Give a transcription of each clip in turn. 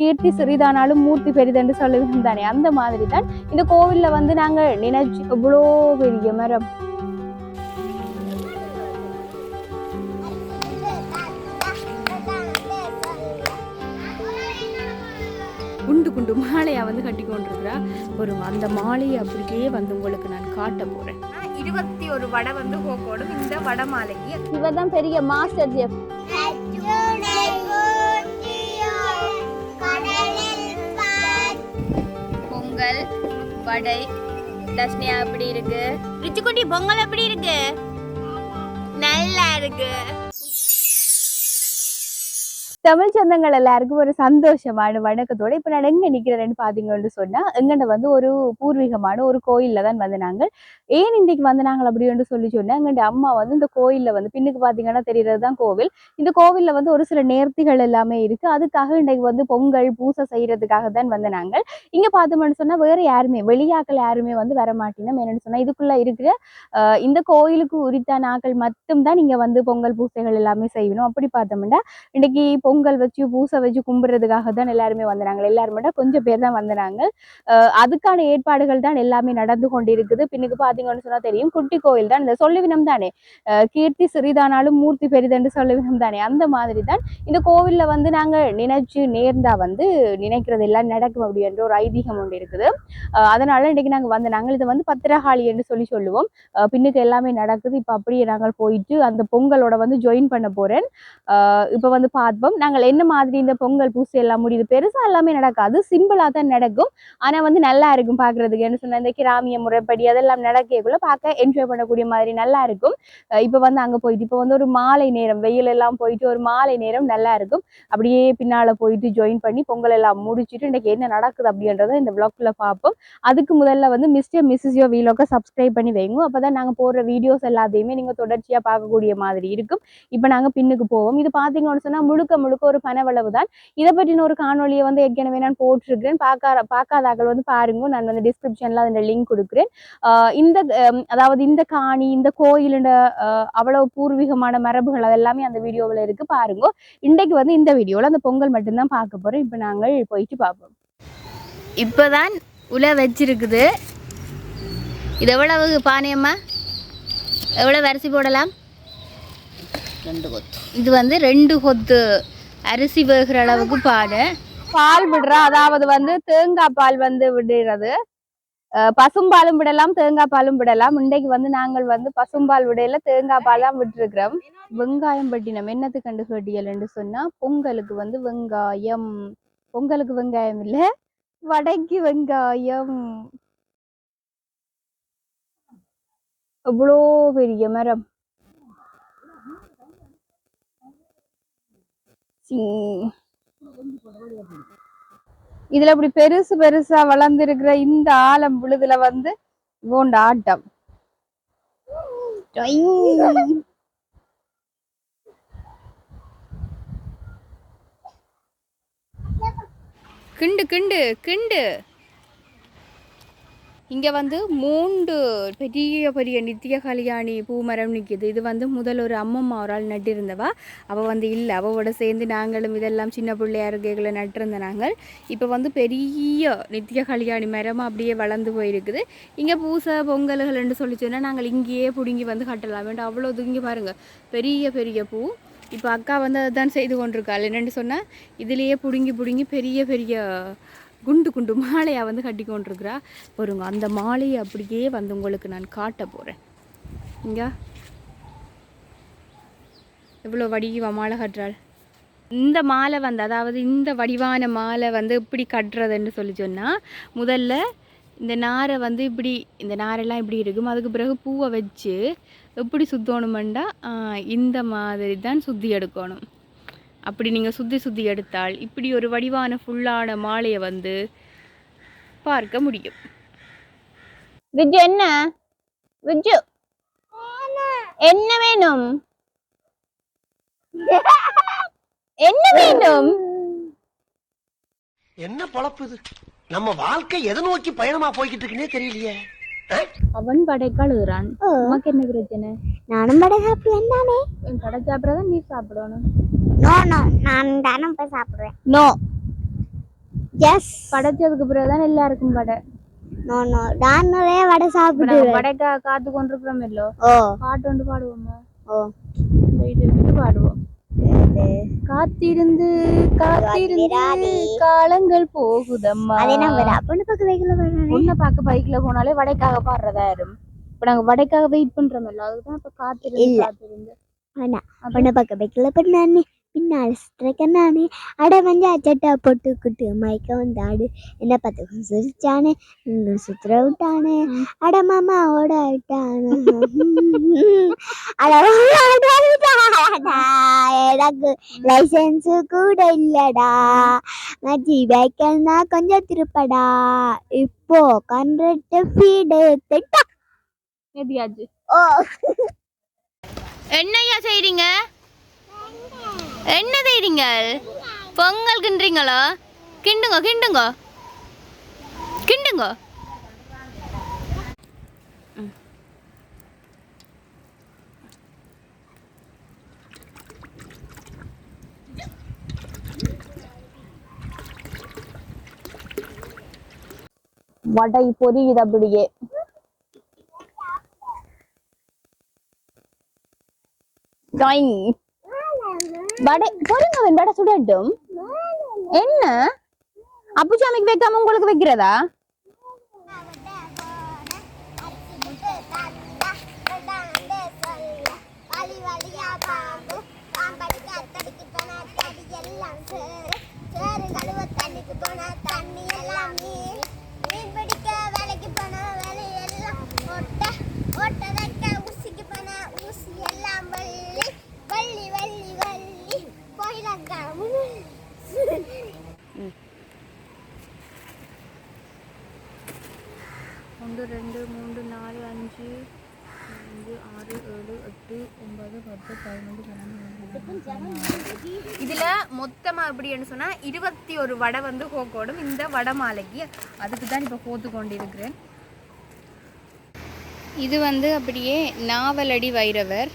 கீர்த்தி சிறிதானாலும் மூர்த்தி பெரிதென்று சொல்லுவோம் தானே. அந்த மாதிரி தான் இந்த கோவில்ல வந்து நாங்க நினைச்சு இவ்வளோ பெரிய மரம். குண்டு குண்டு மாலையா வந்து கட்டி கொண்டிருக்கிறா. ஒரு அந்த மாலையை அப்படியே வந்து உங்களுக்கு நான் காட்ட போறேன். இருபத்தி ஒரு வடை வந்து போக்கோடும் இந்த வடை மாலைக்கு. இவர் தான் பெரிய மாஸ்டர் ஜெஃப். வடை தஷ்னியா எப்படி இருக்கு? ரிச்சுக்குட்டி பொங்கல் எப்படி இருக்கு? நல்லா இருக்கு. தமிழ் சொந்தங்கள் எல்லாருக்கும் ஒரு சந்தோஷமான வணக்கத்தோட இப்ப நான் எங்க நிக்கிறேன்னு பாத்தீங்கன்னு சொன்னா எங்கண்ட வந்து ஒரு பூர்வீகமான ஒரு கோயில்ல தான் வந்து நாங்கள் ஏன் இன்றைக்கு வந்து நாங்கள் அப்படின்னு சொல்லி சொன்னா எங்கண்ட அம்மா வந்து இந்த கோயில்ல வந்து பின்னுக்கு பாத்தீங்கன்னா தெரியறதுதான் கோவில். இந்த கோவில்ல வந்து ஒரு சில நேர்த்திகள் எல்லாமே இருக்கு. அதுக்காக இன்றைக்கு வந்து பொங்கல் பூசை செய்யறதுக்காக தான் வந்து நாங்கள் இங்க பார்த்தோம்னு சொன்னா வேற யாருமே வெளியாக்கள் யாருமே வந்து வர மாட்டேன்னு என்னன்னு சொன்னா இதுக்குள்ள இருக்கிற அஹ், இந்த கோயிலுக்கு உரித்தான ஆக்கள் மட்டும்தான் நீங்க வந்து பொங்கல் பூசைகள் எல்லாமே செய்யணும். அப்படி பார்த்தோம்னா இன்னைக்கு பொங்கல் வச்சு பூசை வச்சு கும்பிட்றதுக்காக தான் எல்லாருமே வந்தாங்க எல்லாருமே மட்டும் கொஞ்சம் பேர் தான் வந்தாங்க அதுக்கான ஏற்பாடுகள் தான் எல்லாமே நடந்து கொண்டிருக்குது. பின்னுக்கு பார்த்தீங்கன்னு சொன்னால் தெரியும் குட்டி கோயில் தான். இந்த சொல்லுவினம் தானே? கீர்த்தி சிறிதானாலும் மூர்த்தி பெரிதென்று சொல்லுவினம் தானே? அந்த மாதிரி தான். இந்த கோவில்ல வந்து நாங்கள் நினைச்சு நேர்ந்தா வந்து நினைக்கிறது எல்லாம் நடக்கும் அப்படின்ற ஒரு ஐதீகம் ஒன்று இருக்குது. அதனால இன்னைக்கு நாங்கள் வந்து நாங்கள் இதை வந்து பத்திரகாளி என்று சொல்லி சொல்லுவோம். பின்னுக்கு எல்லாமே நடக்குது. இப்போ அப்படியே நாங்கள் போயிட்டு அந்த பொங்கலோட வந்து ஜாயின் பண்ண போகிறேன் இப்போ வந்து பார்ப்போம். நாங்கள் என்ன மாதிரி இந்த பொங்கல் பூசை எல்லாம் முடியுது? பெருசா எல்லாமே நடக்காது. சிம்பிளாக தான் நடக்கும். ஆனா வந்து நல்லா இருக்கும் பார்க்குறதுக்கு என்ன சொன்னால் இந்த கிராமிய முறைப்படி அதெல்லாம் நடக்கக்குள்ள பார்க்க என்ஜாய் பண்ணக்கூடிய மாதிரி நல்லா இருக்கும். இப்போ வந்து அங்க போயிட்டு இப்போ வந்து ஒரு மாலை நேரம் வெயில் எல்லாம் போயிட்டு ஒரு மாலை நேரம் நல்லா இருக்கும். அப்படியே பின்னால போயிட்டு ஜாயின் பண்ணி பொங்கல் எல்லாம் முடிச்சிட்டு இன்னைக்கு என்ன நடக்குது அப்படின்றத இந்த விளாக்கில் பார்ப்போம். அதுக்கு முதல்ல வந்து மிஸ்டர் மிஸ்ஸஸ் யோ வீலோக்க சப்ஸ்கிரைப் பண்ணி வைங்க. அப்பதான் நாங்கள் போடுற வீடியோஸ் எல்லாத்தையுமே நீங்க தொடர்ச்சியா பார்க்கக்கூடிய மாதிரி இருக்கும். இப்போ நாங்கள் பின்னுக்கு போவோம். இது பார்த்தீங்கன்னு சொன்னா முழுக்க முழுக்க ஒரு பனவளவு தான் இதை பற்றின ஒரு காணொலியை வந்து ஏற்கனவே நான் போட்டிருக்கிறேன். பார்க்காத பார்க்காதாக்கள் வந்து பாருங்க. நான் வந்து டிஸ்கிரிப்ஷன்ல அந்த லிங்க் கொடுக்குறேன். இந்த அதாவது இந்த காணி இந்த கோயிலுட ஆஹ் அவ்வளவு பூர்வீகமான மரபுகள் அதெல்லாமே அந்த வீடியோவில் இருக்கு. பாருங்க. இன்றைக்கு வந்து இந்த வீடியோவில் அந்த பொங்கல் மட்டும்தான் பார்க்க போறோம். இப்போ நாங்கள் போயிட்டு பார்ப்போம். இப்போதான் உல வச்சிருக்குது. இது எவ்வளவு பானையம்மா? எவ்வளவு அரிசி போடலாம்? ரெண்டு கொத்து. இது வந்து ரெண்டு கொத்து. அரிசி வேகிற அளவுக்கு பால். பால் விடுற. அதாவது வந்து தேங்காய் பால் வந்து விடுறது. அஹ் பசும்பாலும் விடலாம் தேங்காய் பாலும் விடலாம். இன்றைக்கு வந்து நாங்கள் வந்து பசும்பால் விடையில தேங்காய் பால் தான் விட்டுருக்கிறோம். வெங்காயம் பட்டினம் என்னத்து கண்டு கேட்டியல்னு சொன்னா பொங்கலுக்கு வந்து வெங்காயம். பொங்கலுக்கு வெங்காயம் இல்ல வடைக்கு வெங்காயம். எவ்வளோ பெரிய மரம். இதுல இப்படி பெருசு பெருசா வளர்ந்திருக்கிற இந்த ஆலம் விழுதுல வந்து இவோண்ட ஆட்டம். கிண்டு கிண்டு கிண்டு. இங்கே வந்து மூன்று பெரிய பெரிய நித்திய கல்யாணி பூமரம் நிற்கிது இது வந்து முதல் ஒரு அம்மம்மா ஒரு ஆள் நட்டிருந்தவா. அவள் வந்து இல்லை. அவவோட சேர்ந்து நாங்களும் இதெல்லாம் சின்ன பிள்ளையார் இருக்கைகளை நட்டிருந்த நாங்கள். இப்போ வந்து பெரிய நித்திய கல்யாணி மரமாக அப்படியே வளர்ந்து போயிருக்குது. இங்கே பூசை பொங்கல்கள்னு சொல்லி சொன்னால் நாங்கள் இங்கேயே பிடுங்கி வந்து கட்டலாம். வேண்டாம் அவ்வளோ இங்கே பாருங்க. பெரிய பெரிய பூ. இப்போ அக்கா வந்து அதுதான் செய்து கொண்டிருக்காள். என்னென்னு சொன்னால் இதுலேயே பிடுங்கி பிடுங்கி பெரிய பெரிய குண்டு குண்டு மாலையாக வந்து கட்டி கொண்டிருக்கிறா பாருங்க அந்த மாலையை அப்படியே வந்து உங்களுக்கு நான் காட்ட போகிறேன் இங்கே. எவ்வளோ வடிவா மாலை கட்டுறாள்? இந்த மாலை வந்து அதாவது இந்த வடிவான மாலை வந்து இப்படி கட்டுறதுன்னு சொல்லி சொன்னால் முதல்ல இந்த நாரை வந்து இப்படி இந்த நாரெல்லாம் இப்படி இருக்கும். அதுக்கு பிறகு பூவை வச்சு எப்படி சுற்றணுமெண்டா இந்த மாதிரி தான் சுற்றி எடுக்கணும். அப்படி நீங்கள் சுற்றி சுற்றி எடுத்தால் இப்படி ஒரு வடிவான ஃபுல்லான மாலையை வந்து பார்க்க முடியும். விஜு என்ன? விஜு என்ன வேணும்? என்ன வேணும்? என்ன பொழப்பு இது? நம்ம வாழ்க்கை எதை நோக்கி பயணமா போய்கிட்டு இருக்குன்னே தெரியலையே அவன் படைக்காளுகிறான் உனக்கு என்ன பிரச்சனை? நானும் படை சாப்பிடுவேன் தானே என் கடை சாப்பிட்றதா நீ சாப்பிடணும். நோ நோ நான் தானே போய் சாப்பிடுவேன். நோ எஸ் படைச்சதுக்கு பிறகுதான் எல்லாருக்கும் வடை. நோ நோ நான் வடை சாப்பிடுவேன் வடைக்கா காத்து கொண்டிருக்கிறோம் இல்லோ? ஓ. பாட்டு ஒன்று பாடுவோமா? ஓ. இது இது பாடுவோம். இது காத்திருந்து காத்திருந்து. காலங்கள் போகுதம்மா. உன்னை பார்க்க பைக்ல போனாலே வடைக்காக பாடுறதா இருக்கும் இப்ப நாங்க வடைக்காக வெயிட் பண்றோம் இல்ல அதுதான் இப்ப காத்திருந்து. காத்திருந்து. அப்பன்னு பக்கம் வைக்கல பண்ணானே பின்னால் சுற்றுக்க நானே அட மஞ்சா சட்டா போட்டுக்கிட்டு மயக்க வந்தாடு. என்ன பார்த்து சிரிச்சானே இன்னும் சுத்துற விட்டானே. அட மாமா ஓட விட்டானே. எனக்கு லைசன்ஸ் கூட இல்லடா. மச்சி பைக்கன்னா கொஞ்சம் திருப்படா. இப்போ கண்ட்ரட்டு ஃபீடு திட்டா எதியாச்சு ஓ. என்னய்யா செய்றீங்க? என்ன செய்றீங்க பொங்கல் கிண்டுறீங்களோ? கிண்டுங்க கிண்டுங்க. கிண்டுங்க. வடை பொரியுது அப்படியே டாயிங் வடை பொறுங்க வடை சுடட்டும். என்ன? அப்புச்சாமிக்கு வைக்காம உங்களுக்கு வைக்கிறதா? வள்ளி ஒன்று ரெண்டு மூன்று நாலு அஞ்சு அஞ்சு ஆறு ஏழு எட்டு ஒன்பது பத்து பதினொன்று பன்னெண்டு. மொத்தமாக மொத்தமா எப்படின்னு சொன்னால் இருபத்தி ஒரு வடை வந்து கோக்கோடும் இந்த வடை மாலைக்கு அதுக்கு தான் இப்போ கோத்து கொண்டு இருக்கிறேன் இது வந்து அப்படியே நாவலடி வைரவர்.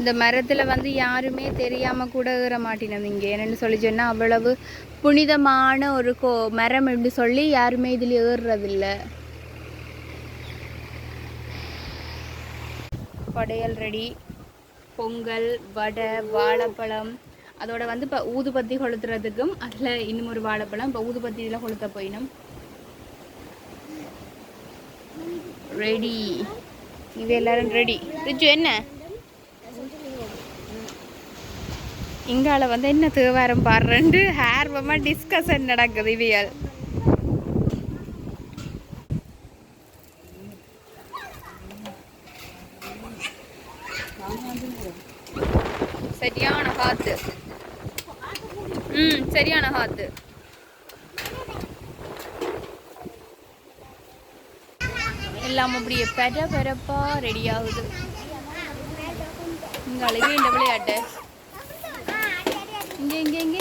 இந்த மரத்தில் வந்து யாருமே தெரியாமல் கூட ஏற மாட்டினது இங்கே. என்னென்னு சொல்லி சொன்னால் அவ்வளவு புனிதமான ஒரு கோ மரம் என்று சொல்லி யாருமே இதில் ஏறுறதில்ல படையல் ரெடி. பொங்கல் வடை வாழைப்பழம். அதோட வந்து இப்போ ஊதுபத்தி கொளுத்துறதுக்கும் அதில் இன்னும் ஒரு வாழைப்பழம். இப்போ ஊதுபத்தி இதில் கொளுத்த போயினும். ரெடி இது எல்லாரும் ரெடி ரிச்சு என்ன? இங்கால வந்து என்ன தேவாரம் பாடுறேன்ட்டு ஆர்வமாக டிஸ்கஷன் நடக்குது இவியல். சரியான காத்து. ம் சரியான காத்து. எல்லாம் அப்படியே பெர பெறப்பா ரெடி ஆகுது இங்கே அழகே இந்த விளையாட்டு. இங்க இங்க இங்க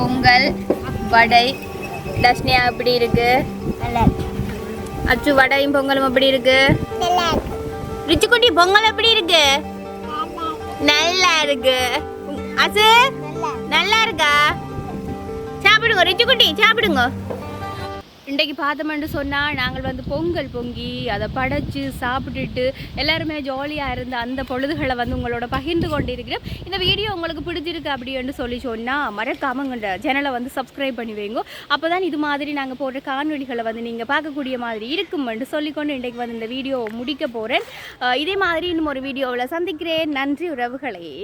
பொங்கல் வடை தஷ்னியா எப்படி இருக்கு? நல்லா அச்சு வடையும் பொங்கலும் எப்படி இருக்கு? ரிச்சுக்குட்டி பொங்கல் எப்படி இருக்கு? நல்லா இருக்கு. அசு நல்லா இருக்கா? சாப்பிடுங்க ரிச்சுக்குட்டி சாப்பிடுங்க. இன்றைக்கு பார்த்தோம்னு சொன்னால் நாங்கள் வந்து பொங்கல் பொங்கி அதை படைச்சு சாப்பிட்டுட்டு எல்லாருமே ஜாலியாக இருந்த அந்த பொழுதுகளை வந்து உங்களோட பகிர்ந்து கொண்டிருக்கிறோம். இந்த வீடியோ உங்களுக்கு பிடிச்சிருக்கு அப்படின்னு சொல்லி சொன்னால் மறக்காம உங்களோட சேனலை வந்து சப்ஸ்கிரைப் பண்ணி வைங்க. அப்போ தான் இது மாதிரி நாங்கள் போடுற காணொளிகளை வந்து நீங்கள் பார்க்கக்கூடிய மாதிரி இருக்குமென்று சொல்லிக்கொண்டு இன்றைக்கு வந்து இந்த வீடியோ முடிக்க போகிறேன் இதே மாதிரி இன்னும் ஒரு வீடியோவில் சந்திக்கிறேன். நன்றி உறவுகளே.